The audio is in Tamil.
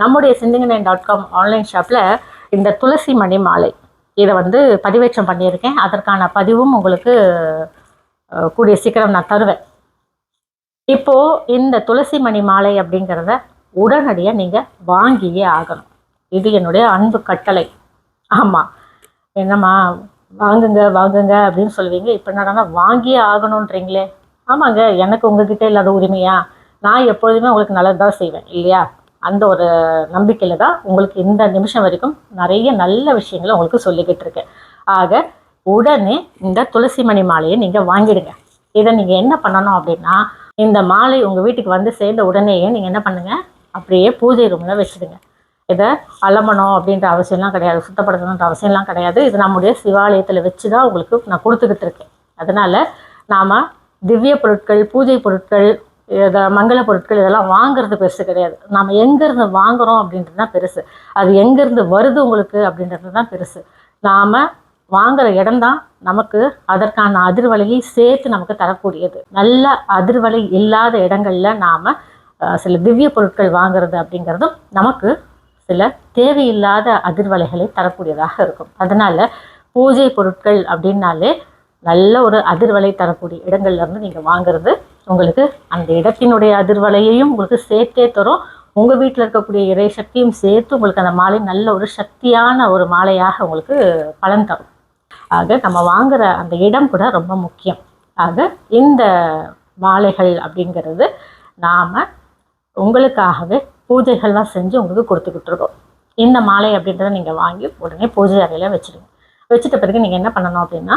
நம்முடைய சிந்திங்கநேன் டாட் காம் ஆன்லைன் ஷாப்பில் இந்த துளசி மணி மாலை. இதை வந்து பதிவேற்றம் பண்ணியிருக்கேன். அதற்கான பதிவும் உங்களுக்கு கூடிய சீக்கிரம் நான் தருவேன். இப்போது இந்த துளசி மணி மாலை அப்படிங்கிறத உடனடியாக நீங்கள் வாங்கியே ஆகணும். இது என்னுடைய அன்பு கட்டளை. ஆமாம் என்னம்மா வாங்குங்க வாங்குங்க அப்படின்னு சொல்லுவீங்க. இப்போ என்னடா வாங்கியே ஆகணுன்றீங்களே ஆமாங்க எனக்கு உங்ககிட்ட இல்லாத உரிமையா? நான் எப்பொழுதுமே உங்களுக்கு நல்லது தான் செய்வேன் இல்லையா? அந்த ஒரு நம்பிக்கையில் தான் உங்களுக்கு இந்த நிமிஷம் வரைக்கும் நிறைய நல்ல விஷயங்களை உங்களுக்கு சொல்லிக்கிட்டு இருக்கேன். ஆக உடனே இந்த துளசி மணி மாலையை நீங்கள் வாங்கிடுங்க. இதை நீங்கள் என்ன பண்ணணும் அப்படின்னா இந்த மாலை உங்கள் வீட்டுக்கு வந்து சேர்ந்த உடனேயே நீங்கள் என்ன பண்ணுங்கள் அப்படியே பூஜை ரூமில் வச்சுடுங்க. இதை அலம்பணும் அப்படின்ற அவசியம்லாம் கிடையாது. சுத்தப்படுத்தணுன்ற அவசியம்லாம் கிடையாது. இது நம்முடைய சிவாலயத்தில் வச்சு தான் உங்களுக்கு நான் கொடுத்துக்கிட்டு இருக்கேன். அதனால் நாம் திவ்ய பொருட்கள் பூஜை பொருட்கள் இதை மங்கள பொருட்கள் இதெல்லாம் வாங்குறது பெருசு கிடையாது. நாம் எங்கேருந்து வாங்குறோம் அப்படின்றது தான் பெருசு. அது எங்கேருந்து வருது உங்களுக்கு அப்படின்றது தான் பெருசு. நாம் வாங்குற இடம்தான் நமக்கு அதற்கான அதிர்வலையை சேர்த்து நமக்கு தரக்கூடியது. நல்ல அதிர்வலை இல்லாத இடங்களில் நாம் சில திவ்ய பொருட்கள் வாங்குறது அப்படிங்கிறதும் நமக்கு சில தேவையில்லாத அதிர்வலைகளை தரக்கூடியதாக இருக்கும். அதனால பூஜை பொருட்கள் அப்படின்னாலே நல்ல ஒரு அதிர்வலை தரக்கூடிய இடங்கள்லேருந்து நீங்கள் வாங்குறது உங்களுக்கு அந்த இடத்தினுடைய அதிர்வலையையும் உங்களுக்கு சேர்த்தே தரும். உங்கள் வீட்டில் இருக்கக்கூடிய இறை சக்தியும் சேர்த்து உங்களுக்கு அந்த மாலை நல்ல ஒரு சக்தியான ஒரு மாலையாக உங்களுக்கு பலன் தரும். ஆக நம்ம வாங்குற அந்த இடம் கூட ரொம்ப முக்கியம். ஆக இந்த மாலைகள் அப்படிங்கிறது நாம் உங்களுக்காகவே பூஜைகள்லாம் செஞ்சு உங்களுக்கு கொடுத்துக்கிட்டு இருக்கோம். இந்த மாலை அப்படின்றத நீங்கள் வாங்கி உடனே பூஜை அறையில் வச்சுடுங்க வச்சுட்ட பிறகு நீங்கள் என்ன பண்ணணும் அப்படின்னா